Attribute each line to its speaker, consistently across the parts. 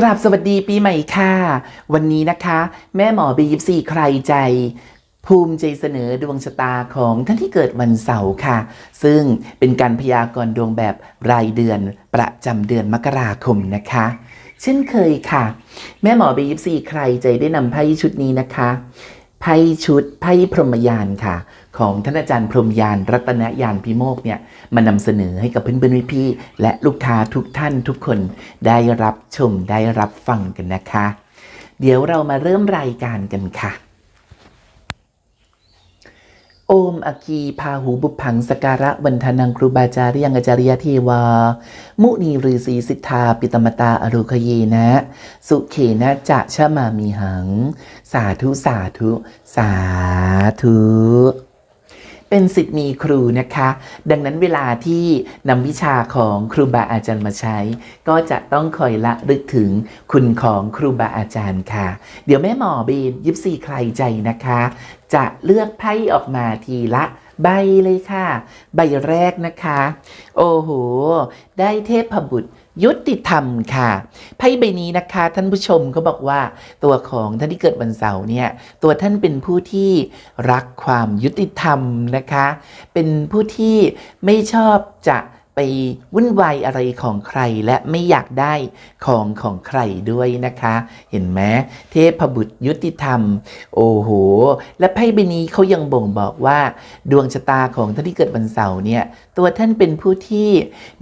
Speaker 1: กราบสวัสดีปีใหม่ค่ะ วันนี้นะคะ แม่หมอบียิปซีใครใจ ภูมิใจเสนอดวงชะตาของท่านที่เกิดวันเสาร์ค่ะ ซึ่งเป็นการพยากรณ์ดวงแบบรายเดือนประจำเดือนมกราคมนะคะ เช่นเคยค่ะ แม่หมอบียิปซีใครใจได้นำไพ่ชุดนี้นะคะไพ่ชุดไพ่พรหมยานค่ะ ของท่านอาจารย์พรมยานรัตนยานพิโมกเนี่ยมานำเสนอให้กับเพื่อนๆพี่ๆและลูกค้าทุกท่านทุกคนได้รับชมได้รับฟังกันนะคะ เดี๋ยวเรามาเริ่มรายการกันค่ะ โอมอคีพาหูบุพังสการะวันทนังครูบาจารยังอาจาริยเทวา มุนีฤาษีสิทธาปิตมตาอรุคเยนะ สุเขนะจะชะมามีหัง สาธุสาธุ สาธุ เป็นสิทธิ์มีครูนะคะ ดังนั้นเวลาที่นำวิชาของครูบาอาจารย์มาใช้ ก็จะต้องคอยละลึกถึงคุณของครูบาอาจารย์ค่ะ เดี๋ยวแม่หมอเบนยิบซีใครใจนะคะ จะเลือกไพ่ออกมาทีละใบเลยค่ะ ใบแรกนะคะ โอ้โห ได้เทพบุตร ยุติธรรมค่ะไพ่ใบนี้นะคะท่านผู้ชมเขาบอกว่า ตัวของท่านที่เกิดวันเสาร์เนี่ยตัวท่านเป็นผู้ที่รักความยุติธรรมนะคะ เป็นผู้ที่ไม่ชอบจะไปวุ่นวายอะไรของใครและไม่อยากได้ของของใครด้วยนะคะ เห็นไหมเทพบุตรยุติธรรม โอ้โห และไพ่ใบนี้เขายังบ่งบอกว่า ดวงชะตาของท่านที่เกิดวันเสาร์เนี่ยตัวท่านเป็นผู้ที่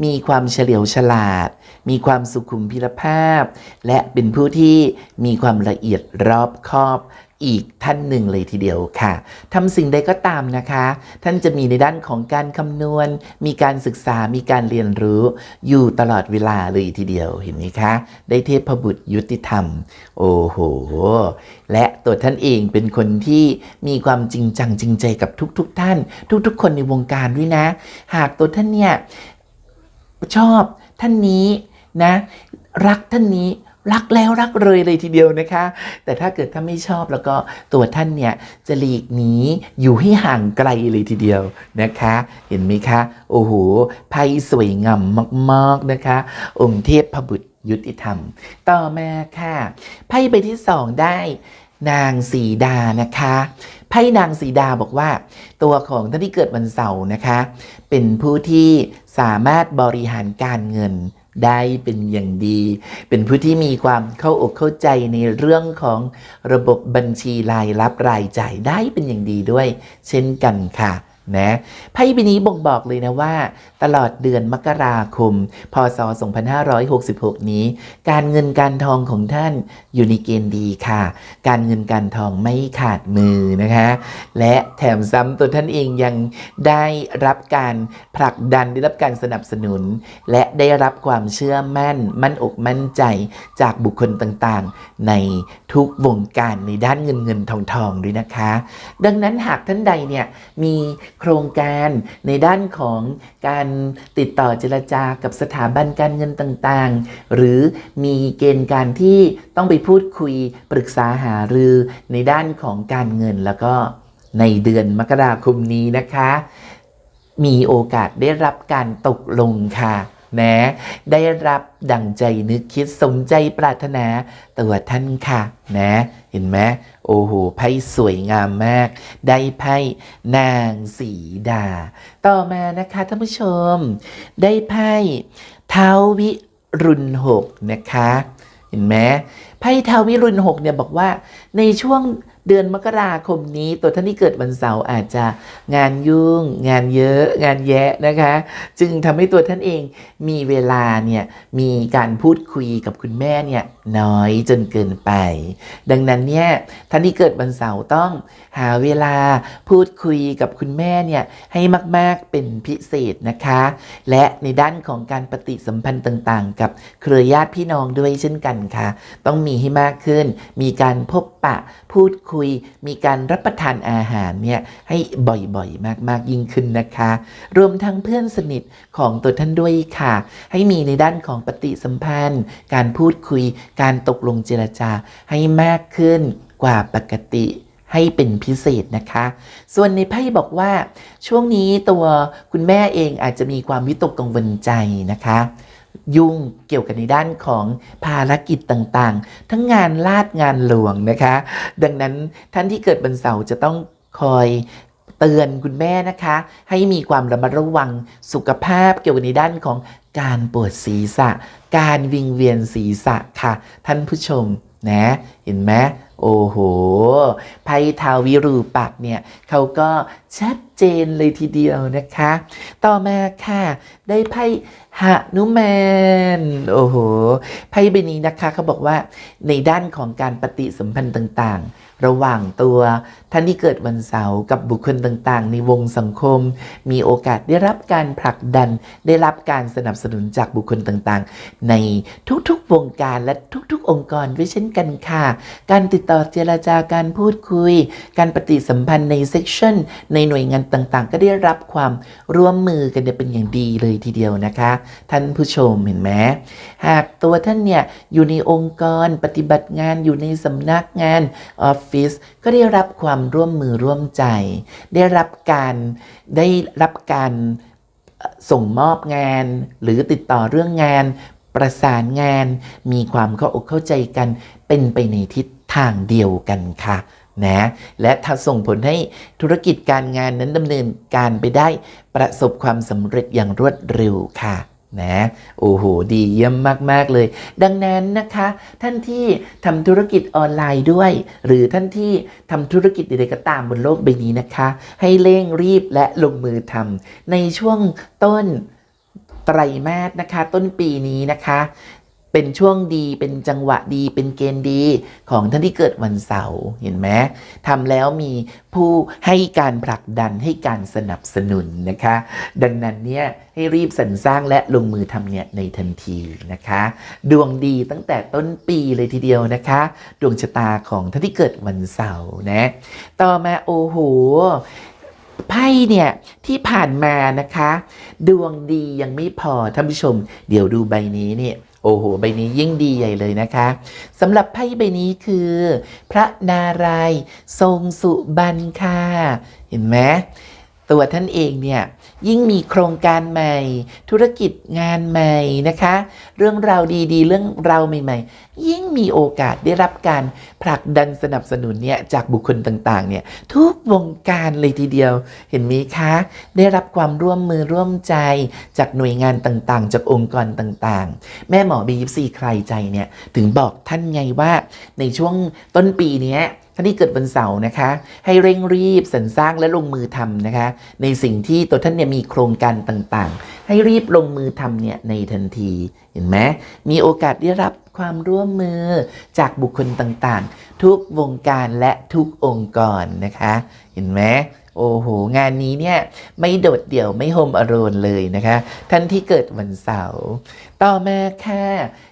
Speaker 1: มีความเฉลียวฉลาด มีความสุขุมพิรภาพ และเป็นผู้ที่มีความละเอียดรอบคอบอีกท่านหนึ่งเลยทีเดียวค่ะทำสิ่งใดก็ตามนะคะ ท่านจะมีในด้านของการคำนวณ มีการศึกษามีการเรียนรู้ อยู่ตลอดเวลาเลยทีเดียวเห็นไหมคะ ได้เทพบุตรยุติธรรม โอ้โห และตัวท่านเองเป็นคนที่มีความจริงจังจริงใจกับทุกๆทท่าน ทุกๆ คนในวงการด้วยนะ หากตัวท่านเนี่ยชอบท่านนี้ นะรักท่านนี้รักแล้วรักเลยเลยทีเดียวนะคะ แต่ถ้าเกิดถ้าไม่ชอบแล้วก็ตัวท่านเนี่ยจะหลีกหนีอยู่ให้ห่างไกลเลยทีเดียวนะคะ เห็นไหมคะโอ้โหไพ่สวยงามมากๆนะคะ องค์เทพพบุตรยุติธรรม ต่อมาค่ะไพ่ใบที่สองได้นางสีดานะคะไพ่นางสีดาบอกว่า ตัวของท่านที่เกิดวันเสาร์นะคะ เป็นผู้ที่สามารถบริหารการเงิน ได้เป็นอย่างดี เป็นผู้ที่มีความเข้าอกเข้าใจในเรื่องของระบบบัญชีรายรับรายจ่ายได้เป็นอย่างดีด้วย เช่นกันค่ะ นะไพ่ใบนี้บ่งบอกเลยนะว่า ตลอดเดือนมกราคม พศ 2566 นี้ การเงินการทองของท่านอยู่ในเกณฑ์ดีค่ะ การเงินการทองไม่ขาดมือนะคะ และแถมซ้ำตัวท่านเองยังได้รับการผลักดันได้รับการสนับสนุน และได้รับความเชื่อมั่น มั่นอกมั่นใจจากบุคคลต่างๆ ในทุกวงการในด้านเงินเงินทองทองด้วยนะคะ ดังนั้นหากท่านใดเนี่ยมี ครงการในด้านของการติดต่อเจรจากับสถาบันการเงินต่างๆ หรือมีเกณฑ์การที่ต้องไปพูดคุยปรึกษาหารือในด้านของการเงินแล้วก็ในเดือนมกราคมนี้นะคะ มีโอกาสได้รับการตกลงค่ะนะได้รับดั่งใจนึกคิดสมใจปรารถนาตัวท่านค่ะนะ ห็นไหมโอ้โหไพ่สวยงามมาก ได้ไพ่นางสีดา ต่อมานะคะท่านผู้ชม ได้ไพ่เท้าวิรุณหกนะคะ เห็นไหมไพ่เท้าววิรุณหกเนี่ยบอกว่าในช่วงเดือนมกราคมนี้ตัวท่านที่เกิดวันเสาร์อาจจะงานยุ่ง งานเยอะ งานแยะนะคะ จึงทำให้ตัวท่านเองมีเวลาเนี่ยมีการพูดคุยกับคุณแม่เนี่ย น้อยจนเกินไป ดังนั้นเนี่ยท่านที่เกิดวันเสาร์ต้องหาเวลาพูดคุยกับคุณแม่เนี่ยให้มาก ๆ เป็นพิเศษนะคะ และในด้านของการปฏิสัมพันธ์ต่างๆ กับเครือญาติพี่น้องด้วยเช่นกันค่ะ ต้องมีให้มากขึ้น มีการพบปะพูดคุย มีการรับประทานอาหารเนี่ยให้บ่อยๆ มากๆยิ่งขึ้นนะคะ รวมทั้งเพื่อนสนิทของตัวท่านด้วยค่ะ ให้มีในด้านของปฏิสัมพันธ์ การพูดคุยการตกลงเจรจาให้มากขึ้นกว่าปกติให้เป็นพิเศษนะคะ ส่วนในไพ่บอกว่า ช่วงนี้ตัวคุณแม่เองอาจจะมีความวิตกกังวลใจนะคะ ยุ่งเกี่ยวกับในด้านของภารกิจต่างๆ ทั้งงานลาดงานหลวงนะคะ ดังนั้นท่านที่เกิดวันเสาร์จะต้องคอยเตือนคุณแม่นะคะ ให้มีความระมัดระวังสุขภาพเกี่ยวกับในด้านของ การปวดศีรษะ การวิงเวียนศีรษะค่ะ ท่านผู้ชมนะเห็นไหมโอ้โห ไพทาวิรูปักษ์เนี่ยเขาก็ชัดเจนเลยทีเดียวนะคะ ต่อมาค่ะ ได้ไพ่หนุแมนโอ้โห ไพ่ใบนี้นะคะเขาบอกว่าในด้านของการปฏิสัมพันธ์ต่างๆ ระหว่างตัวท่านที่เกิดวันเสาร์กับบุคคลต่างๆ ในวงสังคม มีโอกาสได้รับการผลักดัน ได้รับการสนับสนุนจากบุคคลต่างๆ ในทุกๆวงการและทุกๆ องค์กรด้วยเช่นกันค่ะ การติดต่อเจรจาการพูดคุย การปฏิสัมพันธ์ในเซกชันในหน่วยงานต่างๆ ก็ได้รับความร่วมมือกันเป็นอย่างดีเลยทีเดียวนะคะ ท่านผู้ชมเห็นไหมหากตัวท่านเนี่ยอยู่ในองค์กรปฏิบัติงานอยู่ในสำนักงานออฟฟิศก็ได้รับความร่วมมือร่วมใจ ได้รับการได้รับการส่งมอบงาน หรือติดต่อเรื่องงาน ประสานงาน มีความเข้าอกเข้าใจกันเป็นไปในทิศทางเดียวกันค่ะนะและถ้าส่งผลให้ธุรกิจการงานนั้นดำเนินการไปได้ประสบความสำเร็จอย่างรวดเร็วค่ะ นะโอ้โหดีเยี่ยมมาก ๆ เลย ดังนั้นนะคะ ท่านที่ทำธุรกิจออนไลน์ด้วย หรือท่านที่ทำธุรกิจใดๆก็ตามบนโลกใบนี้นะคะ ให้เร่งรีบและลงมือทำในช่วงต้นไตรมาสนะคะ ต้นปีนี้นะคะ เป็นช่วงดีเป็นจังหวะดีเป็นเกณฑ์ดีของท่านที่เกิดวันเสาร์เห็นไหมทำแล้วมีผู้ให้การผลักดันให้การสนับสนุนนะคะ ดังนั้นเนี่ยให้รีบสรรสร้างและลงมือทำเนี่ยในทันทีนะคะ ดวงดีตั้งแต่ต้นปีเลยทีเดียวนะคะ ดวงชะตาของท่านที่เกิดวันเสาร์นะต่อมาโอ้โหไพ่เนี่ยที่ผ่านมานะคะ ดวงดียังไม่พอท่านผู้ชม เดี๋ยวดูใบนี้เนี่ย โอ้โห ใบนี้ยิ่งดีใหญ่เลยนะคะสำหรับไพ่ใบนี้คือ พระนารายณ์ทรงสุบรรณค่ะ เห็นไหม ตัวท่านเองเนี่ยยิ่งมีโครงการใหม่ ธุรกิจงานใหม่นะคะ เรื่องราวดีๆ เรื่องราวใหม่ๆ ยิ่งมีโอกาสได้รับการผลักดันสนับสนุนเนี่ยจากบุคคลต่างๆเนี่ยทุกวงการเลยทีเดียวเห็นไหมคะ ได้รับความร่วมมือร่วมใจจากหน่วยงานต่างๆ จากองค์กรต่างๆ แม่หมอบียิปซีใครใจเนี่ยถึงบอกท่านไงว่าในช่วงต้นปีเนี้ย ท่านที่เกิดวันเสาร์นะคะ ให้เร่งรีบสรรสร้างและลงมือทำนะคะ ในสิ่งที่ตัวท่านเนี่ยมีโครงการต่างๆ ให้รีบลงมือทำเนี่ยในทันทีเห็นไหมมีโอกาสได้รับความร่วมมือจากบุคคลต่างๆ ทุกวงการและทุกองค์กรนะคะ เห็นไหม โอ้โห งานนี้เนี่ยไม่โดดเดี่ยวไม่โฮมอโรนเลยนะคะ ท่านที่เกิดวันเสาร์ต่อมาค่ะ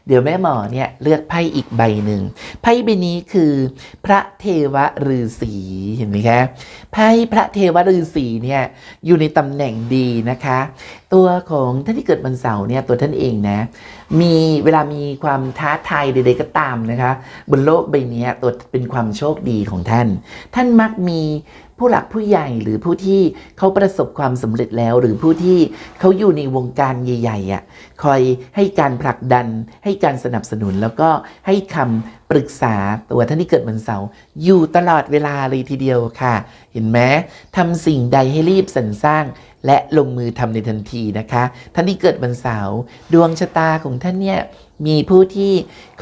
Speaker 1: เดี๋ยวแม่หมอเนี่ยเลือกไพ่อีกใบหนึ่งไพ่ใบนี้คือ พระเทวฤาษีเห็นไหมคะไพ่พระเทวฤาษีเนี่ยอยู่ในตำแหน่งดีนะคะ ตัวของท่านที่เกิดวันเสาร์เนี่ยตัวท่านเองนะ มีเวลามีความท้าทายใดๆก็ตามนะคะ บนโลกใบนี้ตัวเป็นความโชคดีของท่าน ท่านมักมีผู้หลักผู้ใหญ่หรือผู้ที่เขาประสบความสำเร็จแล้ว หรือผู้ที่เขาอยู่ในวงการใหญ่ๆอะคอยให้การผลักดัน ให้การสนับสนุนแล้วก็ให้คำปรึกษาตัวท่านที่เกิดวันเสาร์อยู่ตลอดเวลาเลยทีเดียวค่ะ เห็นไหมทำสิ่งใดให้รีบสรรสร้าง และลงมือทำในทันทีนะคะ ท่านที่เกิดวันเสาร์ดวงชะตาของท่านเนี่ยมีผู้ที่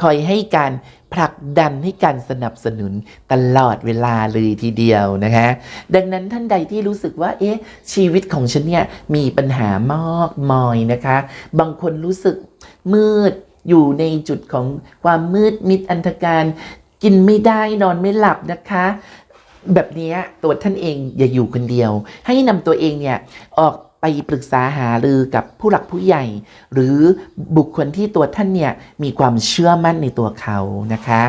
Speaker 1: คอยให้การผลักดันให้การสนับสนุนตลอดเวลาเลยทีเดียวนะคะ ดังนั้นท่านใดที่รู้สึกว่า เอ๊ะ ชีวิตของฉันเนี่ยมีปัญหามากมอยนะคะ บางคนรู้สึกมืดอยู่ในจุดของความมืดมิดอันธการกินไม่ได้นอนไม่หลับนะคะ แบบนี้ตัวท่านเองอย่าอยู่คนเดียว ให้นำตัวเองเนี่ยออกไปปรึกษาหารือกับผู้หลักผู้ใหญ่ หรือบุคคลที่ตัวท่านเนี่ยมีความเชื่อมั่นในตัวเขานะคะ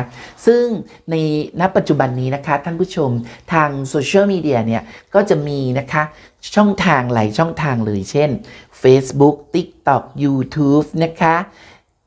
Speaker 1: ซึ่งในณปัจจุบันนี้นะคะท่านผู้ชมทางโซเชียลมีเดียเนี่ยก็จะมีนะคะช่องทางหลายช่องทางเลยเช่น Facebook TikTok YouTube นะคะ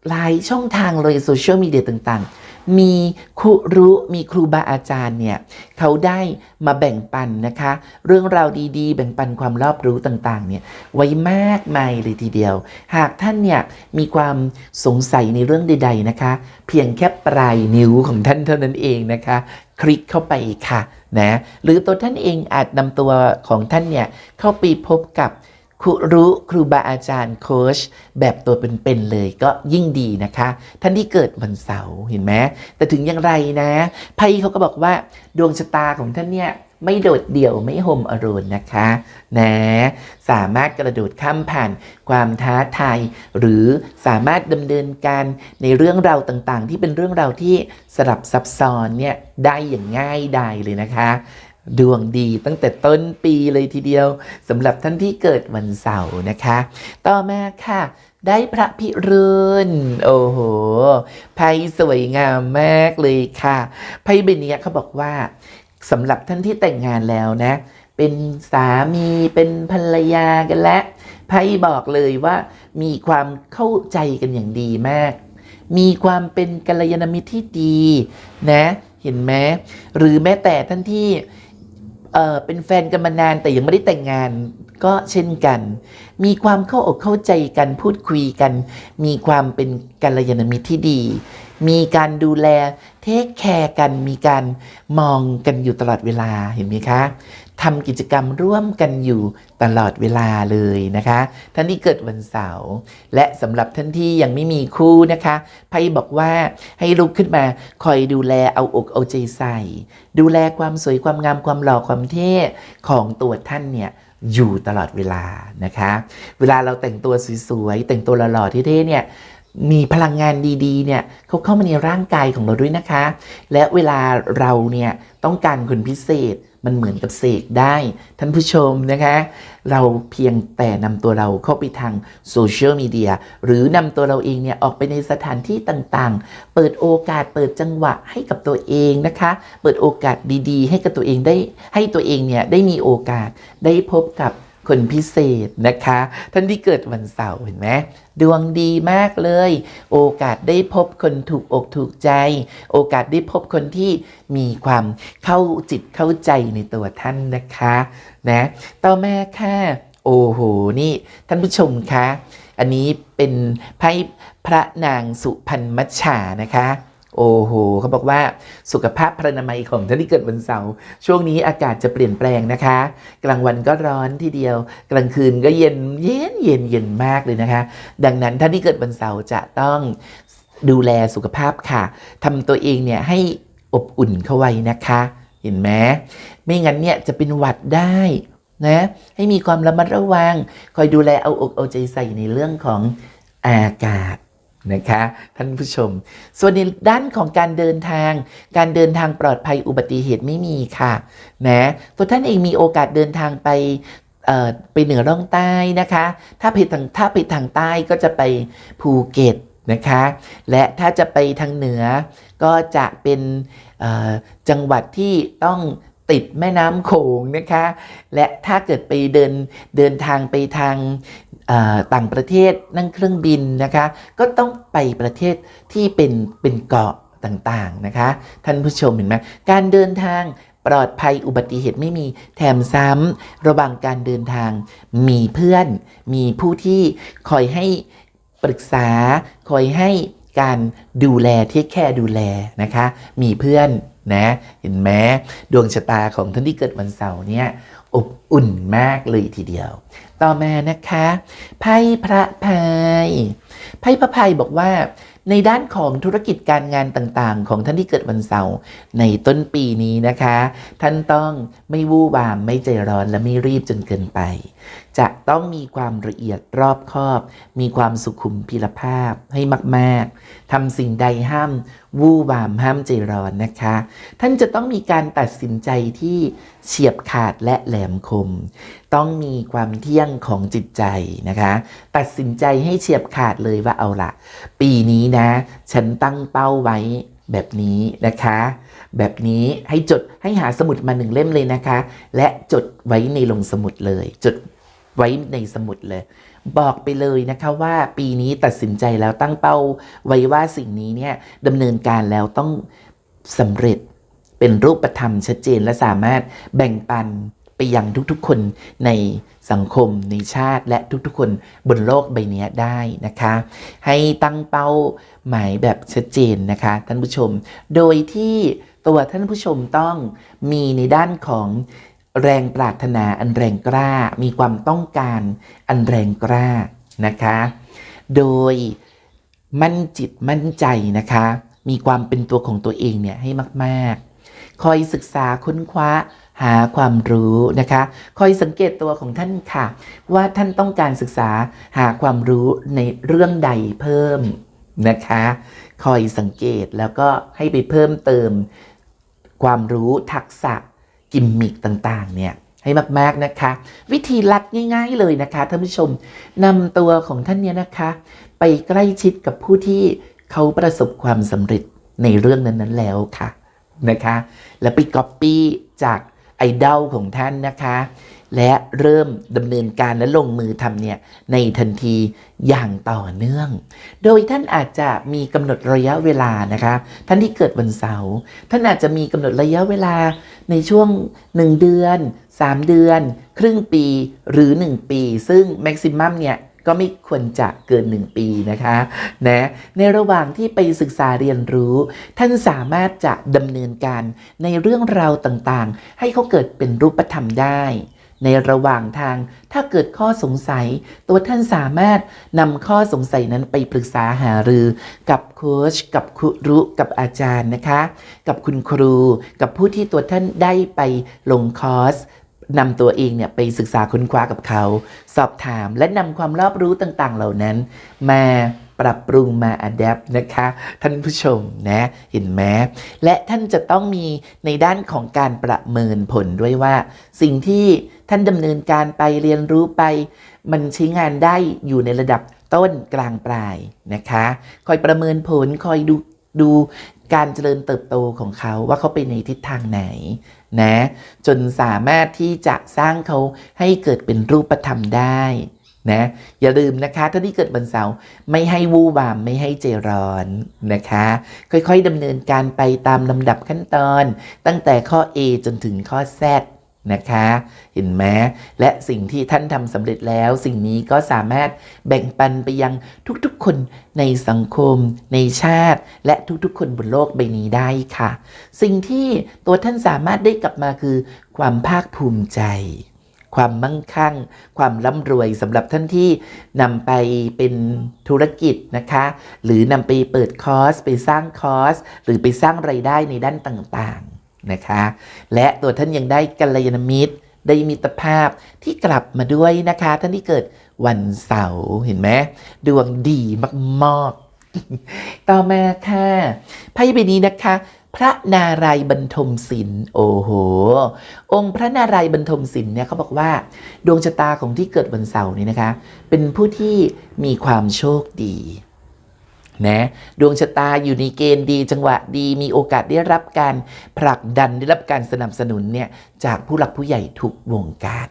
Speaker 1: หลายช่องทางเลยโซเชียลมีเดียต่างๆ มีครูรู้มีครูบาอาจารย์เนี่ยเขาได้มาแบ่งปันนะคะ เรื่องราวดีๆ แบ่งปันความรอบรู้ต่างๆเนี่ยไว้มากมายเลยทีเดียว หากท่านเนี่ยมีความสงสัยในเรื่องใด ๆนะคะ เพียงแค่ปลายนิ้วของท่านเท่านั้นเองนะคะ คลิกเข้าไปค่ะนะหรือตัวท่านเองอาจนำตัวของท่านเนี่ยเข้าไปพบกับ ครูรู้ครูบาอาจารย์โค้ชแบบตัวเป็นๆเลยก็ยิ่งดีนะคะ ท่านที่เกิดวันเสาร์เห็นไหมแต่ถึงอย่างไรนะไพ่เขาก็บอกว่าดวงชะตาของท่านเนี่ยไม่โดดเดี่ยวไม่ห่มอรุณนะคะนะสามารถกระโดดข้ามผ่านความท้าทายหรือสามารถดำเนินการในเรื่องราวต่างๆ ที่เป็นเรื่องราวที่สลับซับซ้อนเนี่ยได้อย่างง่ายดายเลยนะคะ ดวงดีตั้งแต่ต้นปีเลยทีเดียวสำหรับท่านที่เกิดวันเสาร์นะคะ ต่อมาค่ะ ได้พระพิรุณโอ้โหไพ่สวยงามมากเลยค่ะไพ่ใบนี้เขาบอกว่าสำหรับท่านที่แต่งงานแล้วนะ เป็นสามีเป็นภรรยากันแล้วไพ่บอกเลยว่ามีความเข้าใจกันอย่างดีมาก มีความเป็นกัลยาณมิตรที่ดีนะ เห็นไหมหรือแม้แต่ท่านที่ เป็นแฟนกันมานานแต่ยังไม่ได้แต่งงานก็เช่นกัน มีความเข้าอกเข้าใจกันพูดคุยกัน มีความเป็นกัลยาณมิตรที่ดี มีการดูแลเทคแคร์กันมีการมองกันอยู่ตลอดเวลาเห็นไหมคะ ทำกิจกรรมร่วมกันอยู่ตลอดเวลาเลยนะคะ ท่านที่เกิดวันเสาร์และสำหรับท่านที่ยังไม่มีคู่นะคะไพ่บอกว่าให้ลุกขึ้นมาคอยดูแลเอาอกเอาใจใส่ ดูแลความสวยความงามความหล่อความเท่ของตัวท่านเนี่ยอยู่ตลอดเวลานะคะ เวลาเราแต่งตัวสวยๆ แต่งตัวหล่อๆเท่ๆเนี่ยมีพลังงานดีๆ เนี่ยเขาเข้ามาในร่างกายของเราด้วยนะคะ และเวลาเราเนี่ยต้องการคนพิเศษ มันเหมือนกับเสกได้ ท่านผู้ชมนะคะ เราเพียงแต่นำตัวเราเข้าไปทางโซเชียลมีเดียหรือนำตัวเราเองเนี่ยออกไปในสถานที่ต่างๆ เปิดโอกาสเปิดจังหวะให้กับตัวเองนะคะ เปิดโอกาสดีๆ ให้กับตัวเองได้ให้ตัวเองเนี่ยได้มีโอกาสได้พบกับ คนพิเศษนะคะ ท่านที่เกิดวันเสาร์เห็นไหมดวงดีมากเลย โอกาสได้พบคนถูกอกถูกใจ โอกาสได้พบคนที่มีความเข้าจิตเข้าใจในตัวท่านนะคะนะต่อมาค่ะโอ้โหนี่ท่านผู้ชมคะ อันนี้เป็นไพ่พระนางสุพรรณมัชชานะคะ โอ้โหเขาบอกว่าสุขภาพพรรณนามัยของท่านที่เกิดวันเสาร์ช่วงนี้อากาศจะเปลี่ยนแปลงนะคะ กลางวันก็ร้อนทีเดียว กลางคืนก็เย็นเย็นเย็นเย็นมากเลยนะคะ ดังนั้นท่านที่เกิดวันเสาร์จะต้องดูแลสุขภาพค่ะทำตัวเองเนี่ยให้อบอุ่นเข้าไว้นะคะ เห็นไหมไม่งั้นเนี่ยจะเป็นหวัดได้นะให้มีความระมัดระวัง คอยดูแลเอาอกเอาใจใส่ในเรื่องของอากาศ นะคะท่านผู้ชม ส่วนในด้านของการเดินทาง การเดินทางปลอดภัยอุบัติเหตุไม่มีค่ะนะตัวท่านเองมีโอกาสเดินทางไปไปเหนือร่องใต้นะคะ ถ้าไปทางถ้าไปทางใต้ก็จะไปภูเก็ตนะคะ และถ้าจะไปทางเหนือก็จะเป็นจังหวัดที่ต้องติดแม่น้ำโขงนะคะ และถ้าเกิดไปเดินเดินทางไปทาง ต่างประเทศนั่งเครื่องบินนะคะ ก็ต้องไปประเทศที่เป็นเป็นเกาะต่างๆนะคะ ท่านผู้ชมเห็นไหมการเดินทางปลอดภัยอุบัติเหตุไม่มีแถมซ้ำระหว่างการเดินทาง มีเพื่อน มีผู้ที่คอยให้ปรึกษา คอยให้การดูแลเทคแค่ดูแลนะคะ มีเพื่อนนะเห็นไหมดวงชะตาของท่านที่เกิดวันเสาร์เนี่ยอบอุ่นมากเลยทีเดียว ต่อมานะคะไพ่พระพายไพ่พระพายบอกว่าในด้านของธุรกิจการงานต่างๆ ของท่านที่เกิดวันเสาร์ในต้นปีนี้นะคะ ท่านต้องไม่วู่วามไม่ใจร้อนและไม่รีบจนเกินไป จะต้องมีความละเอียดรอบคอบ มีความสุขุมพิรภาพให้มาก ๆทำสิ่งใดห้ามวู่วามห้ามใจร้อนนะคะ ท่านจะต้องมีการตัดสินใจที่เฉียบขาดและแหลมคม ต้องมีความเที่ยงของจิตใจนะคะ ตัดสินใจให้เฉียบขาดเลยว่าเอาละปีนี้นะ ฉันตั้งเป้าไว้แบบนี้นะคะ แบบนี้ให้จดให้หาสมุดมาหนึ่งเล่มเลยนะคะ และจดไว้ในลงสมุดเลยจด ไว้ในสมุดเลย บอกไปเลยนะคะว่าปีนี้ตัดสินใจแล้วตั้งเป้าไว้ว่าสิ่งนี้เนี่ยดำเนินการแล้วต้องสำเร็จเป็นรูปธรรมชัดเจนและสามารถแบ่งปันไปยังทุกๆคนในสังคมในชาติและทุกๆคนบนโลกใบนี้ได้นะคะ ให้ตั้งเป้าหมายแบบชัดเจนนะคะท่านผู้ชม โดยที่ตัวท่านผู้ชมต้องมีในด้านของ แรงปรารถนาอันแรงกล้า มีความต้องการอันแรงกล้านะคะ โดยมั่นจิตมั่นใจนะคะ มีความเป็นตัวของตัวเองเนี่ยให้มากๆ คอยศึกษาค้นคว้าหาความรู้นะคะ คอยสังเกตตัวของท่านค่ะ ว่าท่านต้องการศึกษาหาความรู้ในเรื่องใดเพิ่มนะคะ คอยสังเกตแล้วก็ให้ไปเพิ่มเติม ความรู้ทักษะ กิมมิคต่างๆเนี่ยให้มากๆนะคะ วิธีลัดง่าย ๆเลยนะคะท่านผู้ชมนำตัวของท่านเนี่ยนะคะ ไปใกล้ชิดกับผู้ที่เขาประสบความสำเร็จในเรื่องนั้นๆแล้วค่ะนะคะ แล้วไปก๊อปปี้จากไอดอลของท่านนะคะ และเริ่มดำเนินการและลงมือทำเนี่ยในทันทีอย่างต่อเนื่อง โดยท่านอาจจะมีกำหนดระยะเวลานะคะท่านที่เกิดวันเสาร์ท่านอาจจะมีกำหนดระยะเวลาในช่วง 1 เดือน 3 เดือน ครึ่งปีหรือ 1 ปี ซึ่งแม็กซิมัมเนี่ยก็ไม่ควรจะเกิน 1 ปีนะคะนะในระหว่างที่ไปศึกษาเรียนรู้ ท่านสามารถจะดำเนินการในเรื่องราวต่างๆ ให้เขาเกิดเป็นรูปธรรมได้ ในระหว่างทาง ถ้าเกิดข้อสงสัย ตัวท่านสามารถนำข้อสงสัยนั้นไปปรึกษาหารือ กับโค้ชกับครูกับอาจารย์นะคะ กับคุณครู กับผู้ที่ตัวท่านได้ไปลงคอร์สนำตัวเองเนี่ยไปศึกษาค้นคว้ากับเขา สอบถามและนำความรอบรู้ต่างๆ เหล่านั้น มา ปรับปรุงมาอัดแอปนะคะ ท่านผู้ชมนะเห็นไหมและท่านจะต้องมีในด้านของการประเมินผลด้วยว่า สิ่งที่ท่านดำเนินการไปเรียนรู้ไป มันใช้งานได้อยู่ในระดับต้นกลางปลายนะคะ คอยประเมินผลคอยดูดูการเจริญเติบโตของเขาว่าเขาไปในทิศทางไหนนะจนสามารถที่จะสร้างเขาให้เกิดเป็นรูปธรรมได้ นะอย่าลืมนะคะ ถ้าที่เกิดวันเสาร์ไม่ให้วู่วามไม่ให้เจร้อนนะคะ ค่อยๆดำเนินการไปตามลำดับขั้นตอน ตั้งแต่ข้อ A จนถึงข้อ Z นะคะ เห็นไหมและสิ่งที่ท่านทำสำเร็จแล้ว สิ่งนี้ก็สามารถแบ่งปันไปยังทุกๆคนในสังคม ในชาติ และทุกๆ คนบนโลกใบนี้ได้ค่ะ สิ่งที่ตัวท่านสามารถได้กลับมาคือความภาคภูมิใจ ความมั่งคั่ง ความร่ำรวยสำหรับท่านที่นำไปเป็นธุรกิจนะคะ หรือนำไปเปิดคอร์ส ไปสร้างคอร์ส หรือไปสร้างไรายได้ในด้านต่างๆนะคะ และตัวท่านยังได้กัลยาณมิตรได้มิตรภาพที่กลับมาด้วยนะคะ ท่านที่เกิดวันเสาร์เห็นไหมดวงดีมากๆ ต่อมาค่ะไพ่ใบนี้นะคะ พระนารายณ์บรรทมศิลป์โอ้โห องค์พระนารายณ์บรรทมศิลป์เนี่ยเขาบอกว่า ดวงชะตาของที่เกิดวันเสาร์นี่นะคะ เป็นผู้ที่มีความโชคดีนะดวงชะตาอยู่ในเกณฑ์ดีจังหวะดีมีโอกาสได้รับการผลักดันได้รับการสนับสนุนเนี่ยจากผู้หลักผู้ใหญ่ทุกวงการ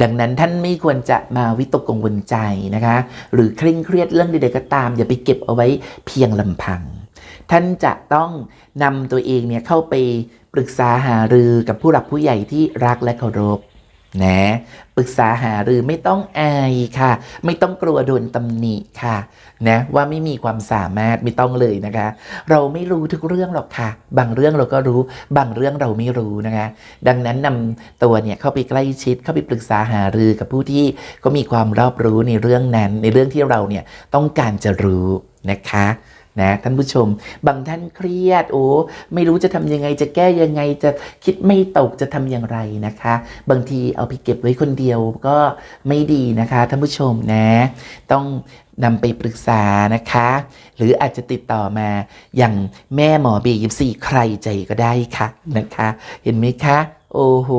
Speaker 1: ดังนั้นท่านไม่ควรจะมาวิตกกังวลใจนะคะ หรือเคร่งเครียดเรื่องใดๆก็ตาม อย่าไปเก็บเอาไว้เพียงลำพัง ท่านจะต้องนำตัวเองเนี่ยเข้าไปปรึกษาหารือกับผู้หลักผู้ใหญ่ที่รักและเคารพนะปรึกษาหารือไม่ต้องอายค่ะ ไม่ต้องกลัวโดนตำหนิค่ะนะว่าไม่มีความสามารถไม่ต้องเลยนะคะ เราไม่รู้ทุกเรื่องหรอกค่ะ บางเรื่องเราก็รู้ บางเรื่องเราไม่รู้นะคะ ดังนั้นนำตัวเนี่ยเข้าไปใกล้ชิดเข้าไปปรึกษาหารือกับผู้ที่ก็มีความรอบรู้ในเรื่องนั้น ในเรื่องที่เราเนี่ยต้องการจะรู้นะคะ นะท่านผู้ชม บางท่านเครียด โอ้ไม่รู้จะทำยังไงจะแก้ยังไงจะคิดไม่ตกจะทำอย่างไรนะคะ บางทีเอาไปเก็บไว้คนเดียวก็ไม่ดีนะคะท่านผู้ชมนะ ต้องนำไปปรึกษานะคะ หรืออาจจะติดต่อมาอย่างแม่หมอบียิบสี่ใครใจก็ได้ค่ะนะคะ เห็นไหมคะ โอ้โห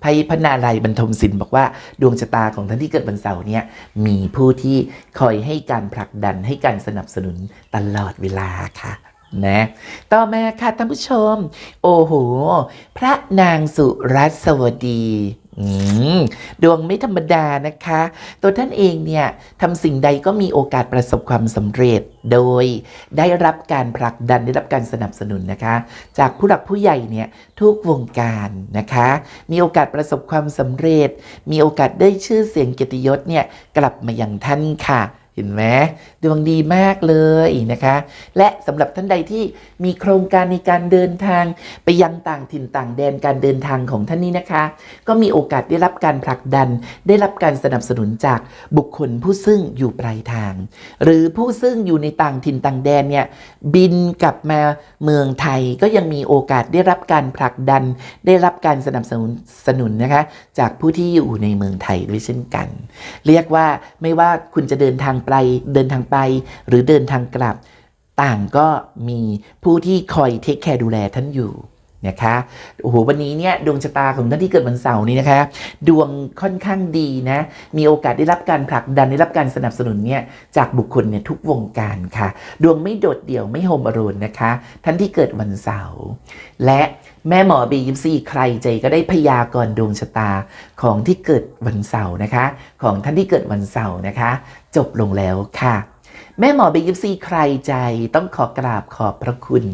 Speaker 1: ไพ่พนาลัยบรรทมศิลป์บอกว่าดวงชะตาของท่านที่เกิดวันเสาร์เนี่ยมีผู้ที่คอยให้การผลักดันให้การสนับสนุนตลอดเวลาค่ะนะต่อมาค่ะท่านผู้ชม โอ้โห พระนางสุรัสวดี ดวงไม่ธรรมดานะคะ ตัวท่านเองเนี่ยทำสิ่งใดก็มีโอกาสประสบความสำเร็จ โดยได้รับการผลักดันได้รับการสนับสนุนนะคะ จากผู้หลักผู้ใหญ่เนี่ยทุกวงการนะคะ มีโอกาสประสบความสำเร็จ มีโอกาสได้ชื่อเสียงเกียรติยศเนี่ยกลับมาอย่างท่านค่ะ เห็นไหมดวงดีมากเลยนะคะ และสำหรับท่านใดที่มีโครงการในการเดินทางไปยังต่างถิ่นต่างแดนการเดินทางของท่านนี้นะคะ ก็มีโอกาสได้รับการผลักดัน ได้รับการสนับสนุนจากบุคคลผู้ซึ่งอยู่ปลายทาง หรือผู้ซึ่งอยู่ในต่างถิ่นต่างแดนเนี่ยบินกลับมาเมืองไทยก็ยังมีโอกาสได้รับการผลักดัน ได้รับการสนับสนุนสนุนนะคะ จากผู้ที่อยู่ในเมืองไทยด้วยเช่นกัน เรียกว่าไม่ว่าคุณจะเดินทางไปเดินทางไป หรือเดินทางกลับ ต่างก็มีผู้ที่คอยเทคแคร์ดูแลท่านอยู่นะคะโอ้โหวันนี้เนี่ยดวงชะตาของท่านที่เกิดวันเสาร์นี้นะคะ ดวงค่อนข้างดีนะ มีโอกาสได้รับการผลักดันได้รับการสนับสนุนเนี่ยจากบุคคลเนี่ยทุกวงการค่ะ ดวงไม่โดดเดี่ยวไม่โฮมอโรนนะคะ ท่านที่เกิดวันเสาร์และ แม่หมอบียิปซีใครใจก็ได้พยากรณ์ดวงชะตาของที่เกิดวันเสาร์นะคะ ของท่านที่เกิดวันเสาร์นะคะ จบลงแล้วค่ะ แม่หมอบียิปซีใครใจต้องขอกราบขอบพระคุณ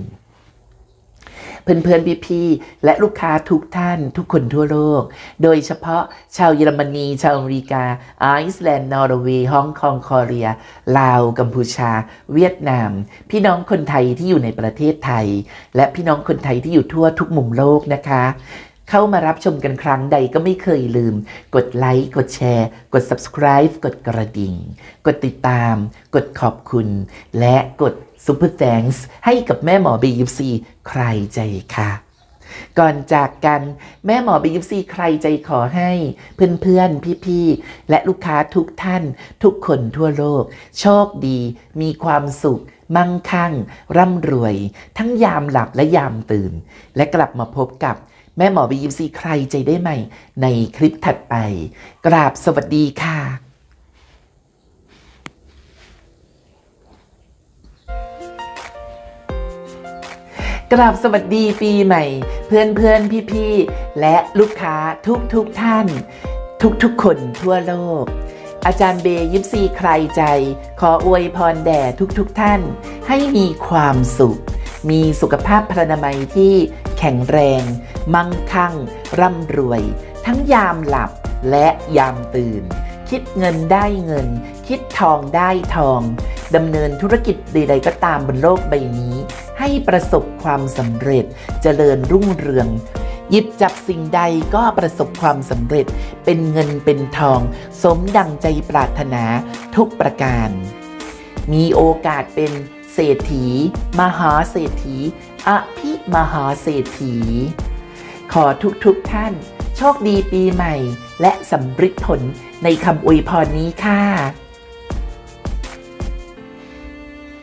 Speaker 1: เพื่อนๆพี่ๆและลูกค้าทุกท่านทุกคนทั่วโลก โดยเฉพาะชาวเยอรมนี ชาวอเมริกา ไอซ์แลนด์ นอร์เวย์ ฮ่องกงคอเรีย ลาว กัมพูชา เวียดนาม พี่น้องคนไทยที่อยู่ในประเทศไทย และพี่น้องคนไทยที่อยู่ทั่วทุกมุมโลกนะคะเข้ามารับชมกันครั้งใดก็ไม่เคยลืม กดไลค์กดแชร์ กด subscribe กดกระดิ่ง กดติดตาม กดขอบคุณ และกด Super Thanks ให้กับแม่หมอ BFC ใครใจค่ะ ก่อนจากกันแม่หมอ BFC ใครใจขอให้เพื่อนๆ พี่ๆ และลูกค้าทุกท่าน ทุกคนทั่วโลก โชคดี มีความสุข มั่งคั่ง ร่ำรวย ทั้งยามหลับและยามตื่น และกลับมาพบกับแม่หมอ BFC ใครใจได้ใหม่ ในคลิปถัดไป กราบสวัสดีค่ะ กราบสวัสดีปีใหม่ เพื่อนเพื่อนพี่พี่และลูกค้าทุกทุกท่าน ทุกทุกคนทั่วโลก อาจารย์เบย์ยิปซีใครใจ ขออวยพรแด่ทุกทุกท่าน ให้มีความสุข มีสุขภาพพรรณนามัยที่แข็งแรง มั่งคั่ง ร่ำรวย ทั้งยามหลับและยามตื่น คิดเงินได้เงิน คิดทองได้ทองดำเนินธุรกิจใดๆก็ตามบนโลกใบนี้ ให้ประสบความสำเร็จเจริญรุ่งเรือง หยิบจับสิ่งใดก็ประสบความสำเร็จ เป็นเงินเป็นทอง สมดังใจปรารถนาทุกประการ มีโอกาสเป็นเศรษฐี มหาเศรษฐีอภิมหาเศรษฐี ขอทุกๆทท่าน โชคดีปีใหม่ และสำฤทธิ์ผลในคำอวยพรนี้ค่ะ